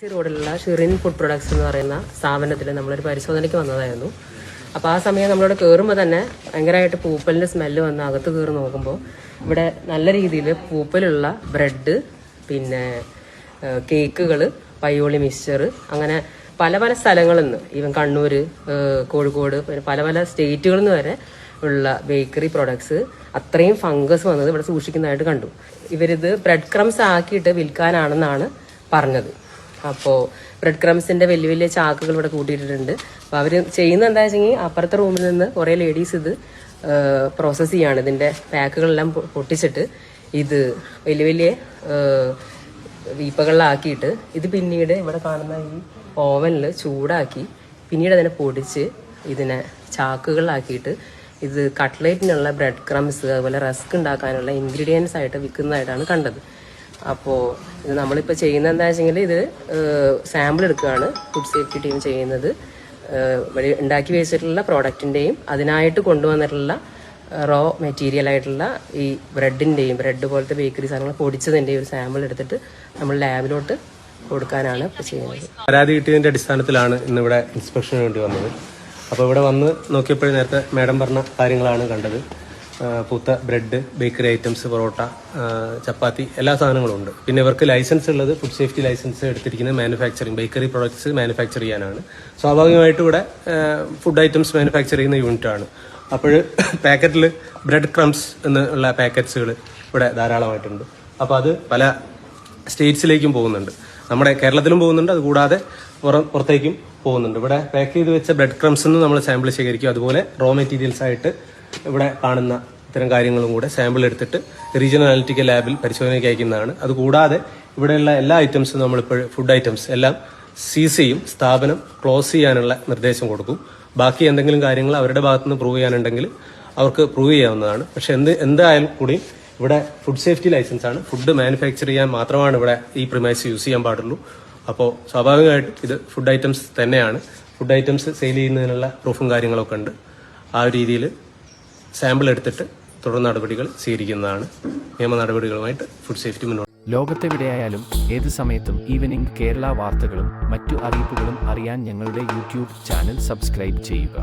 C റോഡിലുള്ള Shirin food products എന്ന് പറയുന്ന സ്ഥാപനത്തിൽ നമ്മളൊരു പരിശോധനയ്ക്ക് വന്നതായിരുന്നു. അപ്പോൾ ആ സമയം നമ്മളോട് കയറുമ്പോൾ തന്നെ ഭയങ്കരമായിട്ട് പൂപ്പലിന്റെ സ്മെല്ല് വന്ന് അകത്ത് കയറി നോക്കുമ്പോൾ ഇവിടെ നല്ല രീതിയിൽ പൂപ്പലുള്ള ബ്രെഡ് പിന്നെ കേക്കുകൾ പയ്യോളി മിക്സ്ചർ അങ്ങനെ പല പല സ്ഥലങ്ങളിൽ നിന്ന് ഈവൻ കണ്ണൂർ കോഴിക്കോട് പിന്നെ പല പല സ്റ്റേറ്റുകളിൽ നിന്ന് വരെ ഉള്ള ബേക്കറി പ്രൊഡക്ട്സ് അത്രയും ഫംഗസ് വന്നത് ഇവിടെ സൂക്ഷിക്കുന്നതായിട്ട് കണ്ടു. ഇവരിത് ബ്രെഡ് ക്രംസ് ആക്കിയിട്ട് വിൽക്കാനാണെന്നാണ് പറഞ്ഞത്. അപ്പോൾ ബ്രെഡ് ക്രംസിന്റെ വലിയ വലിയ ചാക്കുകൾ ഇവിടെ കൂട്ടിയിട്ടുണ്ട് അപ്പോൾ അവർ ചെയ്യുന്നത് എന്താ വെച്ചെങ്കിൽ അപ്പുറത്തെ റൂമിൽ നിന്ന് കുറേ ലേഡീസ് ഇത് പ്രോസസ്സ് ചെയ്യാണ്. ഇതിന്റെ പാക്കുകളെല്ലാം പൊട്ടിച്ചിട്ട് ഇത് വലിയ വലിയ വീപ്പകളിലാക്കിയിട്ട് ഇത് പിന്നീട് ഇവിടെ കാണുന്ന ഈ ഓവനിൽ ചൂടാക്കി പിന്നീട് അതിനെ പൊടിച്ച് ഇതിനെ ചാക്കുകളിലാക്കിയിട്ട് ഇത് കട്ട്ലേറ്റിനുള്ള ബ്രെഡ് ക്രംസ് അതുപോലെ റസ്ക് ഉണ്ടാക്കാനുള്ള ഇൻഗ്രീഡിയൻസ് ആയിട്ട് വിൽക്കുന്നതായിട്ടാണ് കണ്ടത്. അപ്പോൾ ഇത് നമ്മളിപ്പോൾ ചെയ്യുന്നത് എന്താ വെച്ചെങ്കിൽ ഇത് സാമ്പിൾ എടുക്കുകയാണ് ഫുഡ് സേഫ്റ്റി ടീം ചെയ്യുന്നത്. ഉണ്ടാക്കി വെച്ചിട്ടുള്ള പ്രോഡക്റ്റിന്റെയും അതിനായിട്ട് കൊണ്ടുവന്നിട്ടുള്ള റോ മെറ്റീരിയൽ ആയിട്ടുള്ള ഈ ബ്രെഡിന്റെയും ബ്രെഡ് പോലത്തെ ബേക്കറി സാധനങ്ങൾ പൊടിച്ചതിന്റെയും ഒരു സാമ്പിൾ എടുത്തിട്ട് നമ്മൾ ലാബിലോട്ട് കൊടുക്കാനാണ് ചെയ്യുന്നത്. പരാതി കിട്ടിയതിന്റെ അടിസ്ഥാനത്തിലാണ് ഇന്നിവിടെ ഇൻസ്പെക്ഷന് വേണ്ടി വന്നത്. അപ്പോൾ ഇവിടെ വന്ന് നോക്കിയപ്പോഴും നേരത്തെ മാഡം പറഞ്ഞ കാര്യങ്ങളാണ് കണ്ടത്. പൂത്ത bread bakery items parotta chapati എല്ലാ സാധനങ്ങളും ഉണ്ട്. പിന്നെ ഇവർക്ക് ലൈസൻസ് ഉള്ളത് ഫുഡ് സേഫ്റ്റി ലൈസൻസ് എടുത്തിരിക്കുന്നത് മാനുഫാക്ചറിങ് ബേക്കറി പ്രോഡക്ട്സ് മാനുഫാക്ചർ ചെയ്യാനാണ്. സ്വാഭാവികമായിട്ടും ഇവിടെ ഫുഡ് ഐറ്റംസ് മാനുഫാക്ചർ ചെയ്യുന്ന യൂണിറ്റ് ആണ് അപ്പോൾ പാക്കറ്റിൽ ബ്രെഡ് ക്രംസ് എന്നുള്ള പാക്കറ്റ്സുകൾ ഇവിടെ ധാരാളമായിട്ടുണ്ട്. അപ്പോൾ അത് പല സ്റ്റേറ്റ്സിലേക്കും പോകുന്നുണ്ട്. നമ്മുടെ കേരളത്തിലും പോകുന്നുണ്ട് അതുകൂടാതെ പുറം പുറത്തേക്കും പോകുന്നുണ്ട്. ഇവിടെ പാക്ക് ചെയ്ത് വെച്ച ബ്രെഡ് ക്രംസ് നമ്മൾ സാമ്പിൾ ശേഖരിക്കും. അതുപോലെ റോ മെറ്റീരിയൽസ് ആയിട്ട് ഇവിടെ കാണുന്ന ഇത്തരം കാര്യങ്ങളും കൂടെ സാമ്പിൾ എടുത്തിട്ട് റീജിയണൽ അനലിറ്റിക്കൽ ലാബിൽ പരിശോധനയ്ക്ക് അയക്കുന്നതാണ്. അതുകൂടാതെ ഇവിടെയുള്ള എല്ലാ ഐറ്റംസും നമ്മളിപ്പോൾ ഫുഡ് ഐറ്റംസ് എല്ലാം സീസ് ചെയ്യും സ്ഥാപനം ക്ലോസ് ചെയ്യാനുള്ള നിർദ്ദേശം കൊടുക്കും. ബാക്കി എന്തെങ്കിലും കാര്യങ്ങൾ അവരുടെ ഭാഗത്തുനിന്ന് പ്രൂവ് ചെയ്യാനുണ്ടെങ്കിൽ അവർക്ക് പ്രൂവ് ചെയ്യാവുന്നതാണ്. പക്ഷെ എന്ത് എന്തായാലും കൂടി ഇവിടെ ഫുഡ് സേഫ്റ്റി ലൈസൻസ് ആണ്. ഫുഡ് മാനുഫാക്ചർ ചെയ്യാൻ മാത്രമാണ് ഇവിടെ ഈ പ്രിമൈസ് യൂസ് ചെയ്യാൻ പാടുള്ളൂ. അപ്പോൾ സ്വാഭാവികമായിട്ടും ഇത് ഫുഡ് ഐറ്റംസ് തന്നെയാണ്. ഫുഡ് ഐറ്റംസ് സെയിൽ ചെയ്യുന്നതിനുള്ള പ്രൂഫും കാര്യങ്ങളൊക്കെ ഉണ്ട്. ആ ഒരു രീതിയിൽ സാമ്പിൾ എടുത്തിട്ട് തുടർ നടപടികൾ സ്വീകരിക്കുന്നതാണ്. നിയമ നടപടികളുമായിട്ട് ഫുഡ് സേഫ്റ്റി മുന്നോട്ട് ലോകത്തെവിടെയായാലും ഏത് സമയത്തും ഈവനിംഗ് കേരള വാർത്തകളും മറ്റു അറിയിപ്പുകളും അറിയാൻ ഞങ്ങളുടെ യൂട്യൂബ് ചാനൽ സബ്സ്ക്രൈബ് ചെയ്യുക.